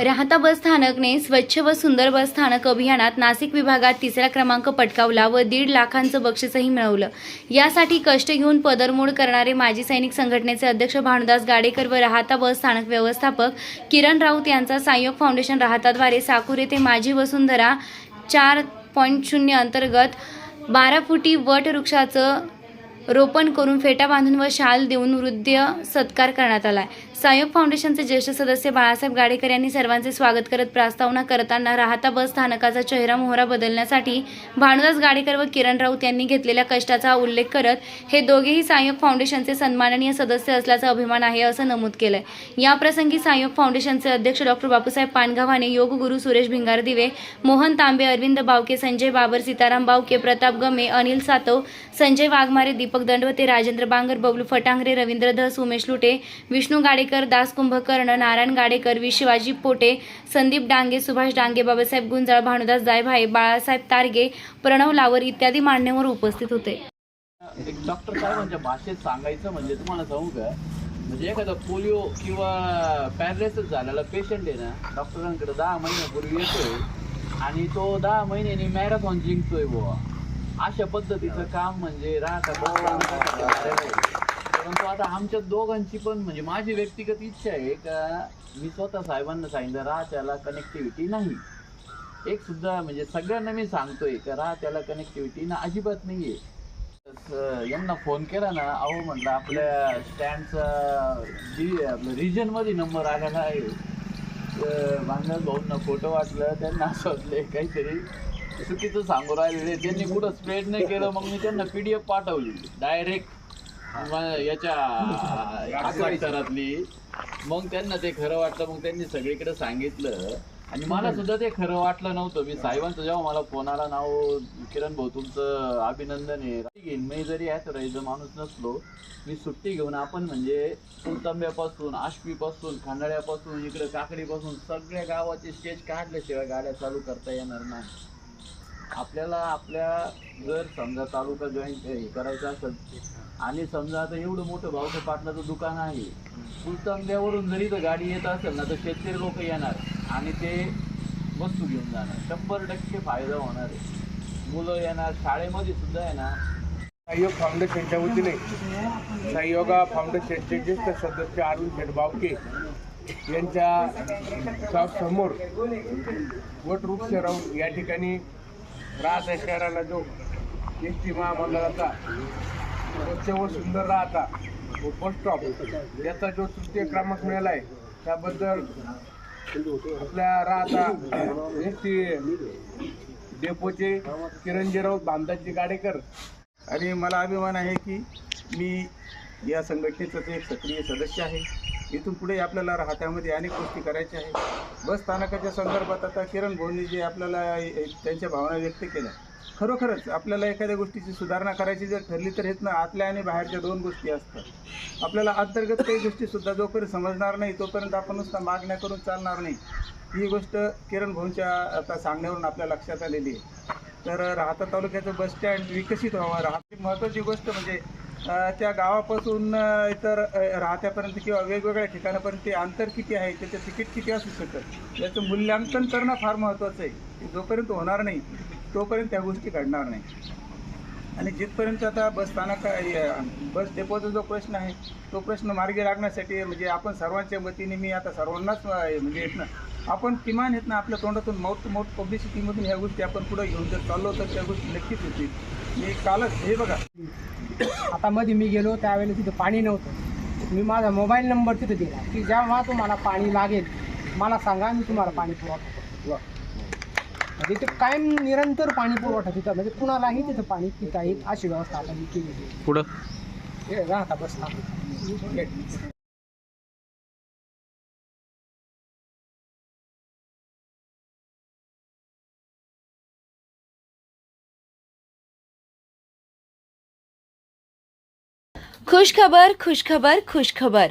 राहता बस स्थानकने स्वच्छ व सुंदर बस स्थानक अभियानात नाशिक विभागात तिसरा क्रमांक पटकावला व दीड लाखांचं बक्षीसही मिळवलं. यासाठी कष्ट घेऊन पदरमोड करणारे माजी सैनिक संघटनेचे अध्यक्ष भानुदास गाडेकर व राहता बस स्थानक व्यवस्थापक किरण राऊत यांचा संयोग फाउंडेशन राहताद्वारे साकूर येथे माझी वसुंधरा चार पॉईंट शून्य अंतर्गत बारा फुटी वट वृक्षाचं रोपण करून फेटा बांधून व शाल देऊन वृद्ध सत्कार करण्यात आला आहे संयोग फाउंडेशनचे ज्येष्ठ सदस्य बाळासाहेब गाडेकर यांनी सर्वांचे स्वागत करत प्रस्तावना करताना राहता बस स्थानकाचा चेहरा मोहरा बदलण्यासाठी भानुदास गाडेकर व किरण राऊत यांनी घेतलेल्या कष्टाचा उल्लेख करत हे दोघेही संयोग फाउंडेशनचे सन्माननीय सदस्य असल्याचा अभिमान आहे असं नमूद केलंय. याप्रसंगी संयोग फाउंडेशनचे अध्यक्ष डॉक्टर बापूसाहेब पानगावाने योगगुरू सुरेश भिंगार दिवे मोहन तांबे अरविंद बावके संजय बाबर सीताराम बावके प्रताप गमे अनिल सातव संजय वाघमारे दीपक दंडवते राजेंद्र बांगर बबलू फटांगरे रवींद्र धस उमेश लुटे विष्णू गाडेकर दास कुंभकर्ण नारायण गाडेकर वि शिवाजी पोटे संदीप डांगे सुभाष डांगे बाबासाहेब गुंजाळ भानुदास जायभाई बाळासाहेब तारगे प्रणव लावर इत्यादी मान्यवर उपस्थित होते. एक डॉक्टर साहेबांच्या भाषेत सांगायचं म्हणजे तुम्हाला सांगू का? म्हणजे एखादा पोलिओ किंवा पॅरालिसिस झालेला पेशंट आहे ना डॉक्टरांकडे दहा महिन्यापूर्वी येतोय आणि तो दहा महिन्यांनी मॅरेथॉन जिंकतोय बुवा. अशा पद्धतीचं काम म्हणजे राहता परंतु आता आमच्या दोघांची पण म्हणजे माझी व्यक्तिगत इच्छा आहे का मी स्वतः साहेबांना सांगितलं राहत्याला कनेक्टिव्हिटी नाही. एक सुद्धा म्हणजे सगळ्यांना मी सांगतोय का राहत्याला कनेक्टिव्हिटी ना अजिबात नाहीये. आहे यांना फोन केला ना अहो म्हटलं आपल्या स्टँडचा जी आपल्या रिजनमध्ये नंबर आलेला आहे. तर भाऊंना फोटो वाटलं त्यांना असं वाटलं काहीतरी. चुकीचं सांगू राहिलेले त्यांनी कुठं स्प्रेड नाही केलं मग मी त्यांना पी डी एफ पाठवली. डायरेक्ट याच्या हस्ताक्षरातली मग त्यांना ते खरं वाटलं मग त्यांनी सगळीकडे सांगितलं. आणि मला सुद्धा ते खरं वाटलं नव्हतं. मी साहेबांचं जेव्हा मला आला नाव किरण भाऊ तुमचं अभिनंदन आहे. घेईन. मी जरी ॲथोराईज माणूस नसलो मी सुट्टी घेऊन आपण म्हणजे कुलतांब्यापासून आष्टीपासून खांडाळ्यापासून इकडे काकडीपासून सगळ्या गावाचे स्टेज काढल्याशिवाय गाड्या चालू करता येणार नाही. आपल्याला आपल्या जर समजा तालुका जॉईन हे करायचं असेल आणि समजा आता एवढं मोठं भाऊचं पाटलाचं दुकान आहे फुलतांब्यावरून जरी तर गाडी येत असेल ना तर शेतकरी लोक येणार आणि ते वस्तू घेऊन जाणार. शंभर टक्के फायदा होणार आहे. मुलं येणार शाळेमध्ये सुद्धा येणार. साईयोग फाउंडेशनच्या वतीने साईयोगा फाउंडेशनचे ज्येष्ठ सदस्य अरुण शेटबावके यांच्या समोर वटवृक्ष राहून या ठिकाणी राहत्या शहराला जो एस टी महामंडळाचा स्वच्छ व सुंदर राहता. व बस स्टॉप याचा जो तृतीय क्रमांक मिळाला आहे त्याबद्दल आपल्या राहता एस टी डेपोचे किरणजीराव बांधाजी गाडेकर. आणि मला अभिमान आहे की मी या संघटनेचाच एक सक्रिय सदस्य आहे इथून पुढे आपल्याला राहत्यामध्ये अनेक गोष्टी करायच्या आहेत. बस स्थानकाच्या संदर्भात आता किरण भोवनी जे आपल्याला त्यांच्या भावना व्यक्त केल्या. खरोखरच आपल्याला एखाद्या गोष्टीची सुधारणा करायची जर ठरली तर हेच ना आतल्या आणि बाहेरच्या दोन गोष्टी असतात. आपल्याला अंतर्गत काही गोष्टीसुद्धा जोपर्यंत समजणार नाही तोपर्यंत आपण नुसता मागण्या करून चालणार नाही. ही गोष्ट किरण भाऊंच्या आता सांगण्यावरून आपल्या लक्षात आलेली आहे. तर राहता तालुक्याचं बस स्टँड विकसित व्हावं. राहते महत्त्वाची गोष्ट म्हणजे त्या गावापासून इतर राहत्यापर्यंत किंवा वेगवेगळ्या ठिकाणापर्यंत ते अंतर किती आहे त्याचं तिकीट किती असू शकतं? याचं मूल्यांकन करणं फार महत्त्वाचं आहे. जोपर्यंत होणार नाही तोपर्यंत त्या गोष्टी घडणार नाही. आणि जिथपर्यंत आता बस स्थानक बस डेपोचा जो प्रश्न आहे तो प्रश्न मार्गी लागण्यासाठी म्हणजे आपण सर्वांच्या वतीने मी आता सर्वांनाच म्हणजे येत ना आपण किमान येत ना आपल्या तोंडातून माउथ टू माउथ पब्लिसिटीमधून ह्या गोष्टी आपण पुढे घेऊन जर चाललो तर त्या गोष्टी नक्कीच होतील. म्हणजे मी कालच हे बघा. आता मध्ये मी गेलो त्यावेळेला तिथं पाणी नव्हतं. मी माझा मोबाईल नंबर तिथं दिला की जेव्हा तुम्हाला पाणी लागेल मला सांगा मी तुम्हाला पाणी पुरवतो. करतो. म्हणजे ते कायम निरंतर पाणी पुरवठा तिथं म्हणजे कुणालाही तिथं पाणी पिता येईल अशी व्यवस्था केलेली आहे. पुढं हे राहता बसता खुशखबर खुशखबर खुशखबर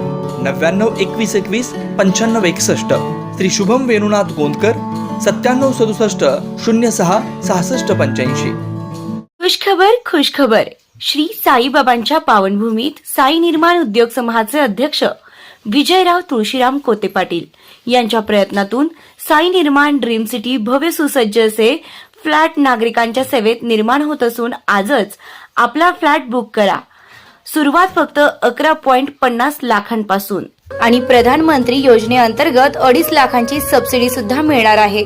नव्याण्णव एकवीस एकवीस पंच्याण्णव एकसष्ट. श्री शुभम वेणुनाथ गोंदकर सत्त्याण्णव सदुसष्ट शून्य सहा सहासष्ट पंच्याऐंशी. खुशखबर खुशखबर. श्री साईबाबांच्या पावनभूमीत साई निर्माण उद्योग समूहाचे अध्यक्ष विजयराव तुळशीराम कोते पाटील यांच्या प्रयत्नातून साई निर्माण ड्रीम सिटी भव्य सुसज्ज असे फ्लॅट नागरिकांच्या सेवेत निर्माण होत असून आजच आपला फ्लॅट बुक करा. सुरुवात फक्त अकरा पॉइंट पन्नास लाखांपासून. आणि प्रधानमंत्री योजनेअंतर्गत अडीच लाखांची सबसिडी सुद्धा मिळणार आहे.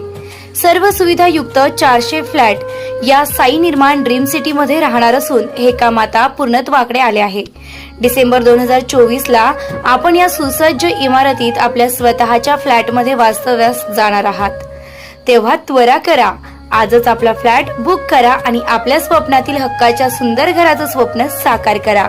सर्व सुविधा युक्त चारशे फ्लॅट या साई निर्माण ड्रीम सिटी मध्ये राहणार असून हे काम आता पूर्णत्वाकडे आले आहे. डिसेंबर दोन हजार चोवीस ला आपण या सुसज्ज इमारतीत आपल्या स्वतःच्या फ्लॅटमध्ये वास्तव्यास जाणार आहात. तेव्हा त्वरा करा. आजच आपला फ्लॅट बुक करा आणि आपल्या स्वप्नातील हक्काच्या सुंदर घराचं स्वप्न साकार करा.